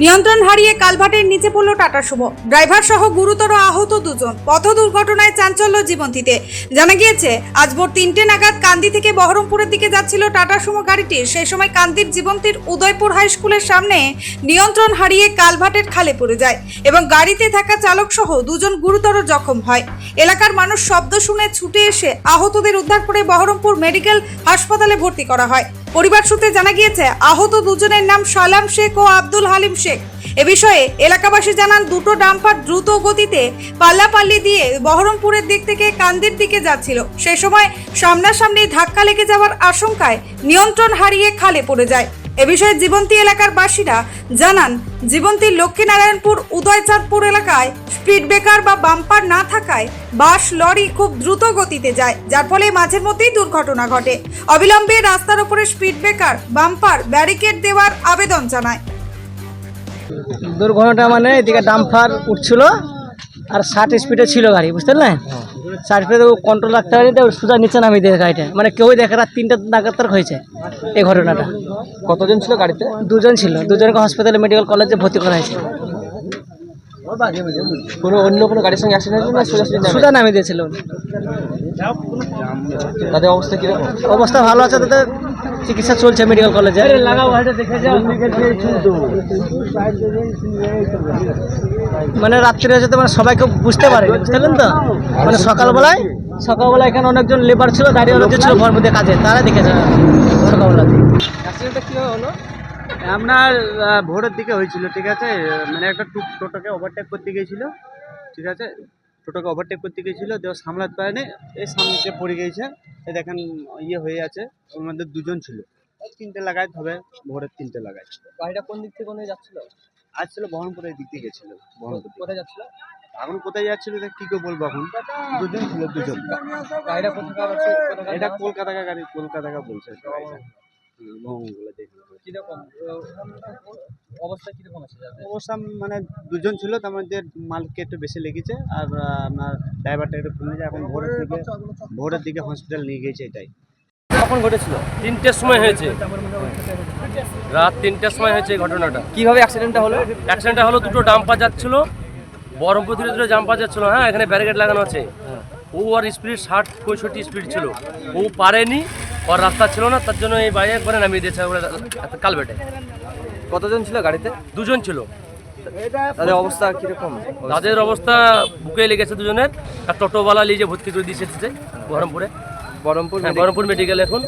নিয়ন্ত্রণ হারিয়ে কালভাটের নিচে পড়ল টাটা সুমো ড্রাইভার সহ গুরুতর আহত দুজন। পথ দুর্ঘটনায় চাঞ্চল্য জীবন্তীতে জানা গিয়েছে, আজ ভোর তিনটে নাগাদ কান্দি থেকে বহরমপুরের দিকে যাচ্ছিল টাটা সুমো গাড়িটি। সেই সময় কান্দির জীবন্তীর উদয়পুর হাই স্কুলের সামনে নিয়ন্ত্রণ হারিয়ে কালভাটের খালে পড়ে যায় এবং গাড়িতে থাকা চালক সহ দুজন গুরুতর জখম হয়। এলাকার মানুষ শব্দ শুনে ছুটে এসে আহতদের উদ্ধার করে বহরমপুর মেডিকেল হাসপাতালে ভর্তি করা হয়। পরিবার সূত্রে জানা গিয়েছে, আহত দুজনের নাম সালাম শেখ ও আব্দুল হালিম শেখ। এ বিষয়ে এলাকাবাসী জানান, দুটো ডাম্পার দ্রুত গতিতে পাল্লাপাল্লি দিয়ে বহরমপুরের দিক থেকে কান্দির দিকে যাচ্ছিল। সে সময় সামনাসামনি ধাক্কা লেগে যাওয়ার আশঙ্কায় নিয়ন্ত্রণ হারিয়ে খালে পড়ে যায়। এ বিষয়ে জীবন্তী এলাকার বাসীরা জানান জীবন্তীর লক্ষ্মীনারায়ণপুর উদয়চাঁদপুর এলাকায় স্পিড ব্রেকার বা বাম্পার না থাকায় বাস লরি খুব দ্রুত গতিতে যায় যার ফলে মাঝের মধ্যেই দুর্ঘটনা ঘটে। অবিলম্বে রাস্তার উপরে স্পিড ব্রেকার বাম্পার ব্যারিকেড দেওয়ার আবেদন জানায়। দুর্ঘটনা মানে এদিকে ডাম্পার উঠছিল আর ষাট স্পিডে ছিল গাড়ি বুঝতে পারলেন? স্পিডে কন্ট্রোল রাখতে পারিনি তো সোজা নিচে নামিয়ে দিয়ে গাড়িটা মানে কেউই দেখে রাত তিনটা নাগাদ তার হয়েছে এই ঘটনাটা। কতজন ছিল গাড়িতে? দুজন ছিল। দুজনকে হসপিটালে মেডিকেল কলেজে ভর্তি করা হয়েছে। কোনো অন্য কোনো গাড়ির সঙ্গে অ্যাক্সিডেন্ট না? সোজা নামিয়ে দিয়েছিল। তাদের অবস্থা কীরকম? অবস্থা ভালো আছে তাদের। চিকিৎসা চলছে মেডিকেল কলেজে মানে রাত্রে যেতে মানে সবাইকে বুঝতে পারে বুঝতে তো? মানে সকালবেলায় সকালবেলা এখানে অনেকজন লেবার ছিল দাঁড়িয়ে লোক ছিল ঘর মধ্যে কাজে তারা দেখেছে সকালবেলাতে। অ্যাক্সিডেন্টটা কীভাবে হলো? আপনার ভোরের দিকে হয়েছিল ঠিক আছে? মানে একটা টুক টোটোকে ওভারটেক করতে গিয়েছিল ঠিক আছে? টোটোকে ওভারটেক করতে গিয়েছিল দেও সামলাতে পারেনি এই সামনে পড়ে গিয়েছে এই দেখেন ইয়ে হয়ে আছে ওর মধ্যে দুজন ছিল। তিনটে লাগায় হবে ভোরের তিনটে লাগায়। গাড়িটা কোন দিক থেকে কোন যাচ্ছিল? আজ ছিল বহরমপুরের দিক থেকে গেছিল বহরমপুর কোথায় যাচ্ছিল? এখন কোথায় যাচ্ছিল এটা কি করে বলব এখন? দুজন ছিল দুজন। গাড়িটা কোথাকার এটা? কলকাতা গাড়ি কলকাতা বলছে। দেখে কীরকম অবস্থা কীরকম আছে অবস্থা মানে দুজন ছিল তার মধ্যে মালকে একটু বেশি লেগেছে আর আপনার ড্রাইভারটা একটু কমে যায়। এখন ভোরের দিকে ভোরের দিকে হসপিটাল নিয়ে গিয়েছে এটাই। কখন ঘটেছিল? তিনটের সময় হয়েছে। রাত তিনটের সময় হয়েছে এই ঘটনাটা। কীভাবে অ্যাক্সিডেন্টটা হলো? অ্যাক্সিডেন্টটা হলো দুটো ডাম্পার যাচ্ছিল। বহরমপুর থেকে দুটো জাম্পার যাচ্ছিল হ্যাঁ এখানে ব্যারিকেড লাগানো আছে। ও আর স্পিড ষাট পঁয়ষট্টি স্পিড ছিল। ও পারেনি ওর রাস্তা ছিল না তার জন্য এই বাইরে একবারে নামিয়ে দিয়েছে কালবেটে কতজন ছিল গাড়িতে? দুজন ছিল। তাদের অবস্থা কীরকম? তাদের অবস্থা বুকে লেগেছে দুজনের। আর টোটোওয়ালা নিয়ে যে ভর্তি করে দিয়েছে বহরমপুরে। বহরমপুর হ্যাঁ বহরমপুর মেডিকেল এখন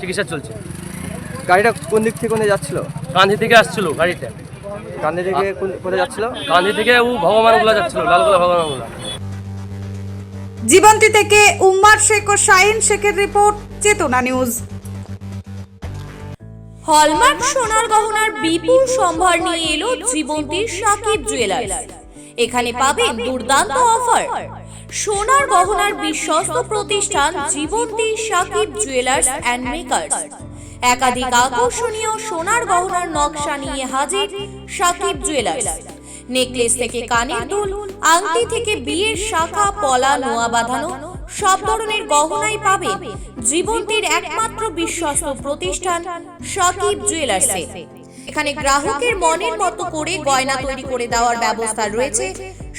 চিকিৎসা চলছে। গাড়িটা কোন দিক থেকে যাচ্ছিল? কান্ধি থেকে আসছিল গাড়িটা কান্দি থেকে কোন- কোথায় যাচ্ছিল? কান্ধি থেকে ও ভগবানগুলা যাচ্ছিল লালগোলা ভগবানগুলা। জীবন্তী থেকে উম্মার শেখ ও শাহিন শেখের রিপোর্ট, চেতনা নিউজ। হলমার্ক সোনার গহনার বিপুল সম্ভার নিয়ে এলো জীবন্তীর সাকিব জুয়েলার্স এখানে পাবেন দুর্দান্ত অফার সোনার গহনার বিশ্বস্ত প্রতিষ্ঠান Jibanti Sakib jewellers and makers একাধিক আকর্ষণীয় সোনার গহনার নকশা নিয়ে হাজির সাকিব জুয়েলার্স নেকলেস থেকে কানের দুল, আংটি থেকে বিয়ের শাখা, পলা, নোয়া বাঁধানো, সব ধরনের গহনাই পাবে জীবন্তীর একমাত্র বিশ্বস্ত প্রতিষ্ঠান সাকিব জুয়েলার্সে এখানে গ্রাহকের মনের মতো করে গয়না তৈরি করে দেওয়ার ব্যবস্থা রয়েছে